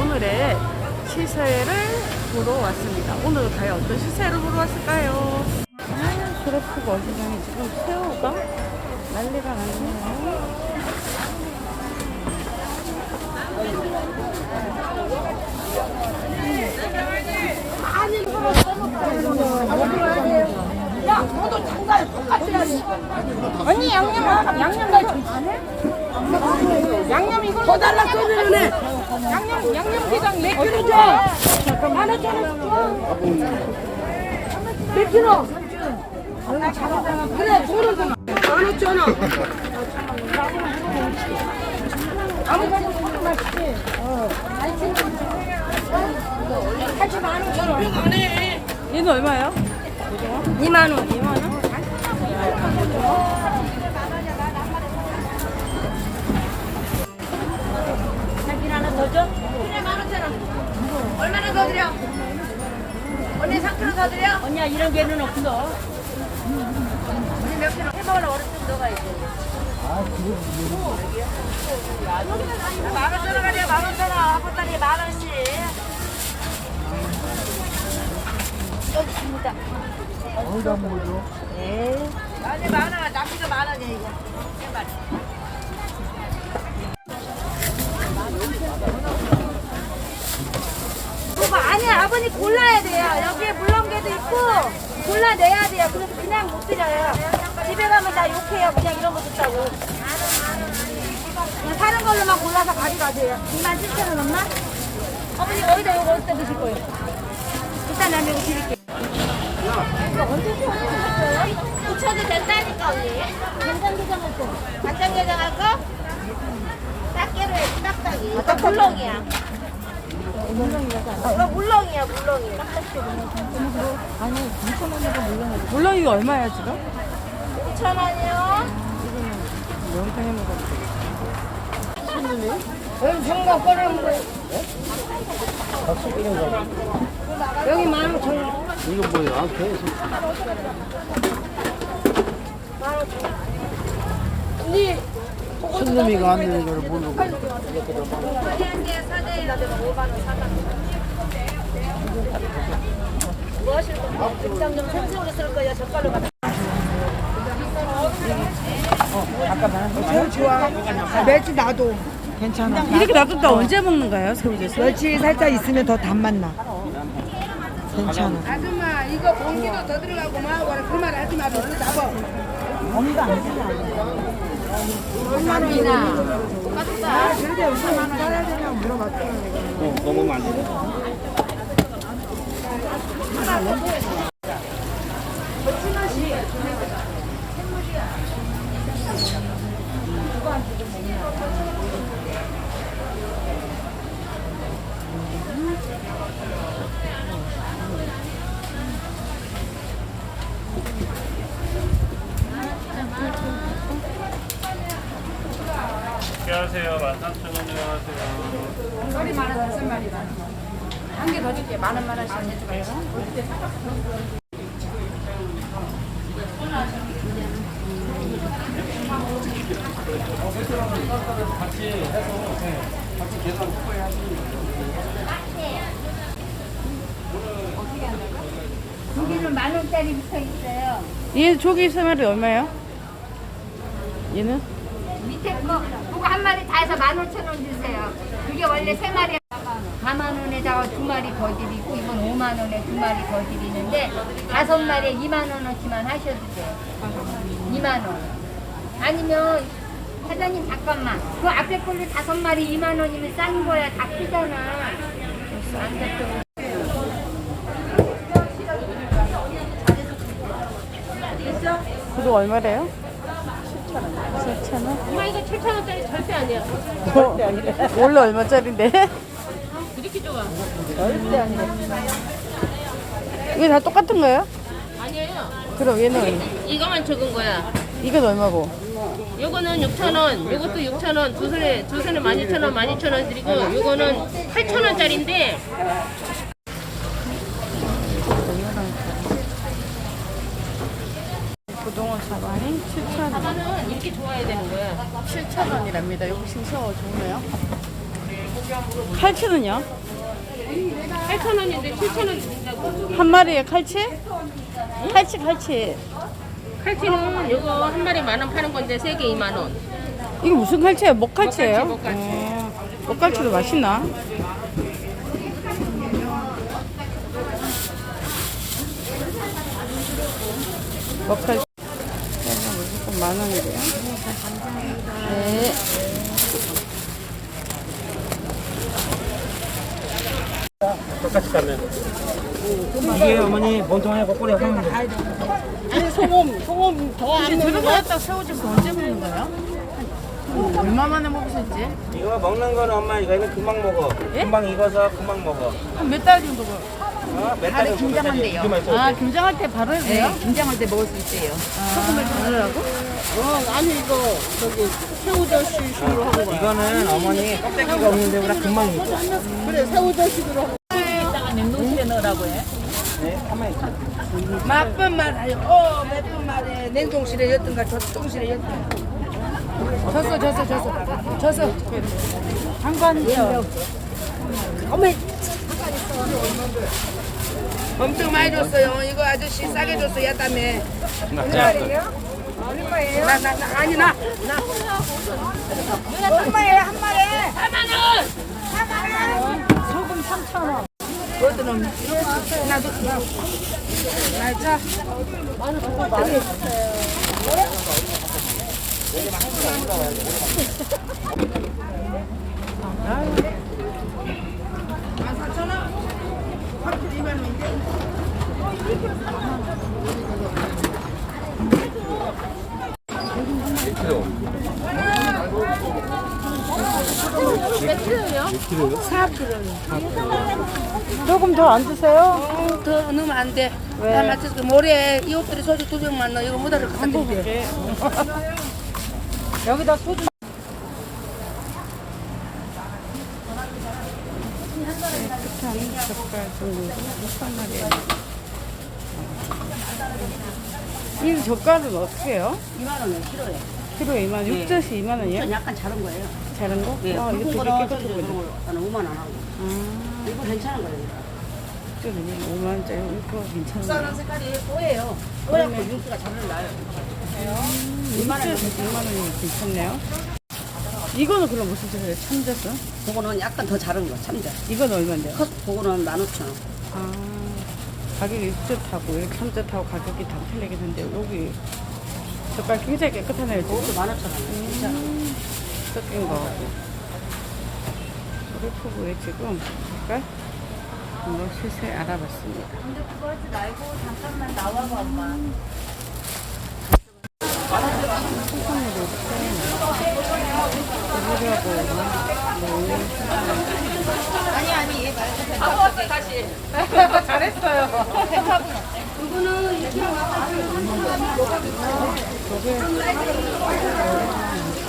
오늘의 시세를 보러 왔습니다. 오늘은 과연 어떤 시세를 보러 왔을까요? 아, 슈로프 거시장에 지금 새우가 난리가 났네요. 언니 양념 양념 나좀 양념 이거 더 달라 소리는 해. 양념 양념게장 몇 킬로 줘? 만 오천 원 줘. 몇 킬로? 그래 돈은 좀. 만 오천 원. 먹으면 맛있지. 어. 같이 만 오천 원. 얘는 얼마예요? 2만 원. 2만 원? 더 줘? 그래 만 오천 원. 얼마나 더 드려? 언니 3kg 더 드려? 언니야 이런 개는 없어. 언니 몇 킬로? 때 너가 있어. 아, 만 오천 원 가려 만 오천 원. 한 보따리 만 원씩. 여기 있습니다. 어디다 먹어줘? 네. 아니 만 원, 납기도 만 원이야 이거. 세 마리. 아니 아버님 골라야 돼요. 여기에 물렁개도 있고 골라내야 돼요. 그래서 그냥 못 드려요. 집에 가면 다 욕해요. 그냥 이런 거 줬다고. 그냥 사는 걸로만 골라서 가져가세요. 2만 7천 원 없나? 어머니 어디다 이거 어디다 드실 거예요? 일단 나는 이거 드릴게요. 이거 언제 시원해졌어요? 붙여도 된다니까 언니. 간장게장 할 거. 간장게장 할 거? 해, 물렁이야. 물렁이야. 어, 물렁이야, 물렁이. 물렁이가 얼마예요 지금? 5천 원이요. 영상 해먹어. 여기 정가 꺼내 먹어. 여기 만 오천 원. 이거 뭐야? 계속 언니. 신놈이가 안 되는 걸 모르고 사대한개 사대에다 대가 5만 원 사다. 뭐 하실 건가요? 입장 좀 생생으로 쓸 거예요. 젓갈로 갖다. 새우 좋아. 멸치 나도 괜찮아. 이렇게 놔뒀다 언제 먹는가요 새우젓을? 멸치 살짝 있으면 더 단맛 나. 괜찮아. 아줌마 이거 공기도 더 들어가고 뭐하고 그말 하지 마세요 나봐 엄도 안 되나? 아, 그래도 얼마나 살아야 되냐고 물어봤더니 너무 안 돼. 안녕하세요. 13,000원이요 하세요. 머리 만 원, 다섯 마리다 한개 더 줄게 만 원 만 원씩 해줘요 고기는 만 원짜리부터 있어요. 얘 조기 세 마리 얼마예요? 얘는? 밑에 거 그거 한 마리 다 해서 만 오천 원 주세요. 그게 원래 세 마리 4만 원에다가 두 마리 더 드리고 이건 5만 원에 두 마리 더 드리는데 다섯 마리에 2만 원어치만 하셔도 돼요. 2만 원. 아니면 사장님 잠깐만 그 앞에 걸로 다섯 마리 2만 원이면 싼 거야 다 크잖아. 그거 얼마래요? 7,000원? 엄마 이거 7천 원짜리 절대 아니야. 어, 원래 얼마짜린데? 이렇게 좋아. 이게 다 똑같은 거예요? 아니에요. 그럼 얘는 얼마? 이거만 적은 거야. 이건 얼마고? 요거는 6,000원, 요것도 6,000원, 두 손에, 두 손에 12,000원, 12,000원 드리고, 요거는 8,000원짜리인데, 사발이 7,000원. 이거는 이렇게 좋아야 되는 거야. 7,000원이랍니다. 여기 싱싱어 좋네요. 칼치는요? 8,000원인데 7,000원 준다고. 한 마리에 칼치? 칼치 칼치. 칼치는 이거 한 마리 만 원 파는 건데 세 개 2만 원. 이게 무슨 칼치예요? 목칼치예요? 목칼치, 목칼치. 어, 목칼치도 맛있나? 목칼치. 만 원이래요. 네. 똑같이 가면 이게 어머니 본통에 거꾸로 하면 돼. 아니 소금 소금 더안 넣는 거 갖다 새우젓 언제 먹는 거야? 얼마 만에 먹을 수 있지? 이거 먹는 거는 엄마 이거는 금방 먹어. 예? 금방 익어서 금방 먹어. 한 몇 달 정도 걸? 어? 몇 달에 김장한대요. 아 김장할 때 바로 해도 돼요? 김장할 때 먹을 수 있대요. 소금을 넣으라고? 이거는 어머니 껍데기가 없는 데 보다 금방 익어. 냉동실에 넣으라고 해. 네, 가만히 있어. 몇번 말아요. 어, 몇번 말해. 냉동실에 였던가 저통실에 였던가. 졌어, 졌어, 졌어. 졌어. 장관이요. 어머. 엄청 많이 줬어요. 이거 아저씨 싸게 줬어, 야담에. 얼마예요? 얼마예요? 나, 나, 나, 아니, 나. 나. 얼마예요, 한 마리? 4만원! 4만원! 소금 3,000원. 그것들은 나도 그냥. 나, 자. 조금 더 안 드세요? 어, 더 넣으면 안 돼. 다 맞춰서 모레 이 옷들이 소주 두 병만 넣어. 이거 못 알을 것 같은데. 여기다 소주 깨끗한 젓갈 정도 6천 마리에 이 젓갈은 어떻게 해요? 2만 원에 키로에. 키로에 2만 원, 육젓이 2만 원이에요? 약간 자른 거예요. 자른 거? 예, 아, 이거 굵은 되게 깨끗해 보인다. 저는 5만 원 하고. 아, 이거 괜찮은 거예요. 좀 5만 원짜리 이거 괜찮은데 색깔이 뽀예요. 뽀얗고 육수가 잘 나요. 2만 원, 2만 원이 괜찮네요 이거는 그럼 무슨 소리예요? 참젓은? 그거는 약간 더 자른 거, 참자. 이건 얼마인데요? 컷, 그거는 15,000원. 아, 가격이 육젓하고 이렇게 참젓하고 가격이 다 틀리긴 한데 여기 젓갈 굉장히 깨끗하네요 지금 그것도 15,000원. 진짜. 섞인 거하고 소를 포구에 지금 잠깐 한번 슬슬 알아봤습니다. 근데 그거 하지 말고 잠깐만 나와봐 엄마. 소금으로 아니 아니 얘 말고 왔어 다시 잘했어요. 백합은 이렇게 와가지고 저게